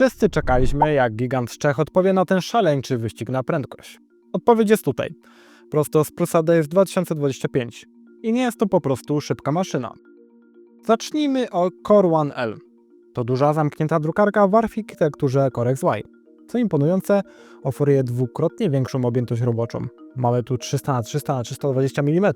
Wszyscy czekaliśmy, jak gigant z Czech odpowie na ten szaleńczy wyścig na prędkość. Odpowiedź jest tutaj, prosto z Prusa DF 2025. I nie jest to po prostu szybka maszyna. Zacznijmy o Core One L. To duża, zamknięta drukarka w architekturze Core XY. Co imponujące, oferuje dwukrotnie większą objętość roboczą. Mamy tu 300 na 300 na 320 mm.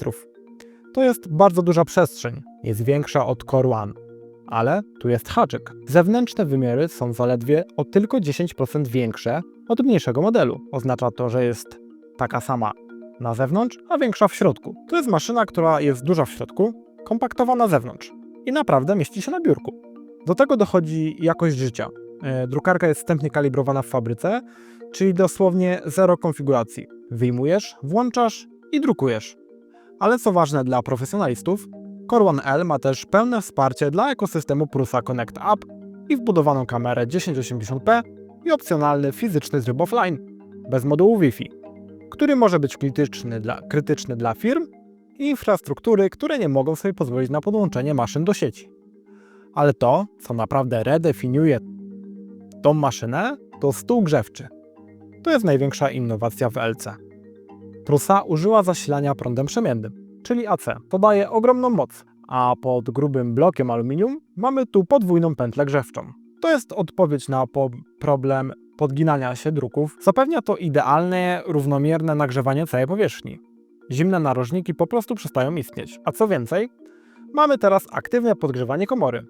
To jest bardzo duża przestrzeń, jest większa od Core One. Ale tu jest haczyk. Zewnętrzne wymiary są zaledwie o tylko 10% większe od mniejszego modelu. Oznacza to, że jest taka sama na zewnątrz, a większa w środku. To jest maszyna, która jest duża w środku, kompaktowa na zewnątrz i naprawdę mieści się na biurku. Do tego dochodzi jakość życia. E, Drukarka jest wstępnie kalibrowana w fabryce, czyli dosłownie zero konfiguracji. Wyjmujesz, włączasz i drukujesz. Ale co ważne dla profesjonalistów, One L ma też pełne wsparcie dla ekosystemu Prusa Connect App i wbudowaną kamerę 1080p i opcjonalny fizyczny tryb offline, bez modułu Wi-Fi, który może być krytyczny dla, krytyczny dla firm i infrastruktury, które nie mogą sobie pozwolić na podłączenie maszyn do sieci. Ale to, co naprawdę redefiniuje tą maszynę, to stół grzewczy. To jest największa innowacja w LC. Prusa użyła zasilania prądem przemiennym, czyli AC. To daje ogromną moc, a pod grubym blokiem aluminium mamy tu podwójną pętlę grzewczą. To jest odpowiedź na po problem podginania się druków. Zapewnia to idealne, równomierne nagrzewanie całej powierzchni. Zimne narożniki po prostu przestają istnieć. A co więcej, mamy teraz aktywne podgrzewanie komory.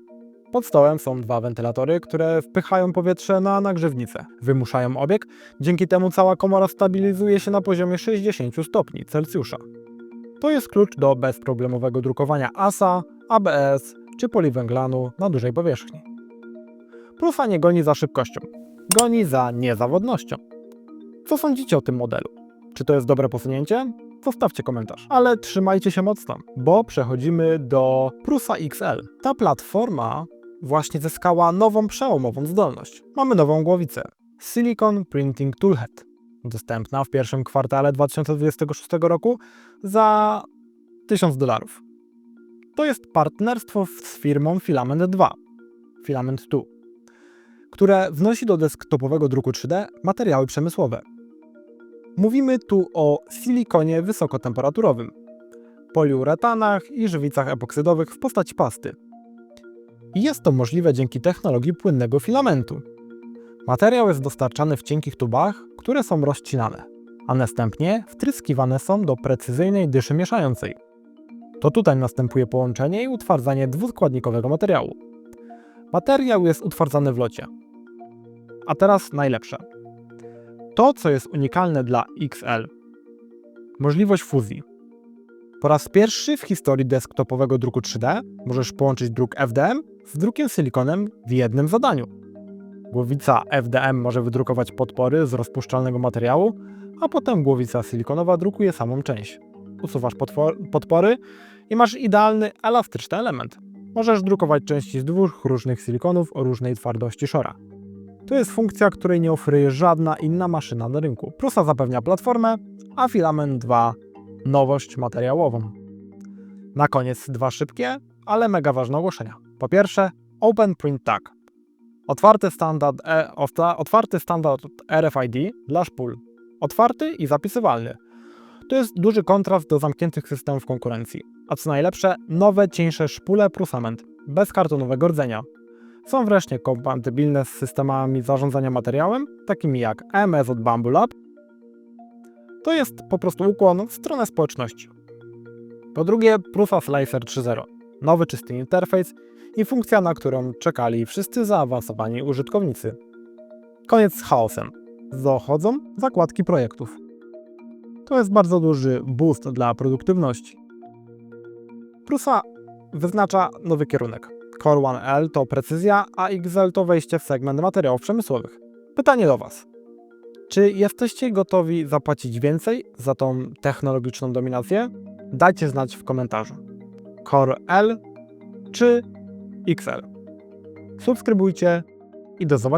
Pod stołem są dwa wentylatory, które wpychają powietrze na nagrzewnicę. Wymuszają obieg, dzięki temu cała komora stabilizuje się na poziomie 60 stopni Celsjusza. To jest klucz do bezproblemowego drukowania ASA, ABS czy poliwęglanu na dużej powierzchni. Prusa nie goni za szybkością, goni za niezawodnością. Co sądzicie o tym modelu? Czy to jest dobre posunięcie? Zostawcie komentarz. Ale trzymajcie się mocno, bo przechodzimy do Prusa XL. Ta platforma właśnie zyskała nową przełomową zdolność. Mamy nową głowicę. Silicon Printing Toolhead. Dostępna w pierwszym kwartale 2026 roku za 1000 dolarów. To jest partnerstwo z firmą Filament 2, Filament 2, które wnosi do desktopowego druku 3D materiały przemysłowe. Mówimy tu o silikonie wysokotemperaturowym, poliuretanach i żywicach epoksydowych w postaci pasty. Jest to możliwe dzięki technologii płynnego filamentu. Materiał jest dostarczany w cienkich tubach, które są rozcinane, a następnie wtryskiwane są do precyzyjnej dyszy mieszającej. To tutaj następuje połączenie i utwardzanie dwuskładnikowego materiału. Materiał jest utwardzany w locie. A teraz najlepsze. To, co jest unikalne dla XL. Możliwość fuzji. Po raz pierwszy w historii desktopowego druku 3D możesz połączyć druk FDM z drukiem silikonem w jednym zadaniu. Głowica FDM może wydrukować podpory z rozpuszczalnego materiału, a potem głowica silikonowa drukuje samą część. Usuwasz podpory i masz idealny, elastyczny element. Możesz drukować części z dwóch różnych silikonów o różnej twardości szora. To jest funkcja, której nie oferuje żadna inna maszyna na rynku. Prusa zapewnia platformę, a Filament 2 nowość materiałową. Na koniec dwa szybkie, ale mega ważne ogłoszenia. Po pierwsze, Open Print Tag. Otwarty standard, e, otwarty standard RFID dla szpul. Otwarty i zapisywalny. To jest duży kontrast do zamkniętych systemów konkurencji. A co najlepsze, nowe, cieńsze szpule Prusament, bez kartonowego rdzenia. Są wreszcie kompatybilne z systemami zarządzania materiałem, takimi jak AMS od Bamboo Lab. To jest po prostu ukłon w stronę społeczności. Po drugie, Prusa Slicer 3.0. Nowy czysty interfejs i funkcja, na którą czekali wszyscy zaawansowani użytkownicy. Koniec z chaosem. Dochodzą zakładki projektów. To jest bardzo duży boost dla produktywności. Prusa wyznacza nowy kierunek. Core One L to precyzja, a XL to wejście w segment materiałów przemysłowych. Pytanie do Was. Czy jesteście gotowi zapłacić więcej za tą technologiczną dominację? Dajcie znać w komentarzu. Core L czy XL? Subskrybujcie i do zobaczenia.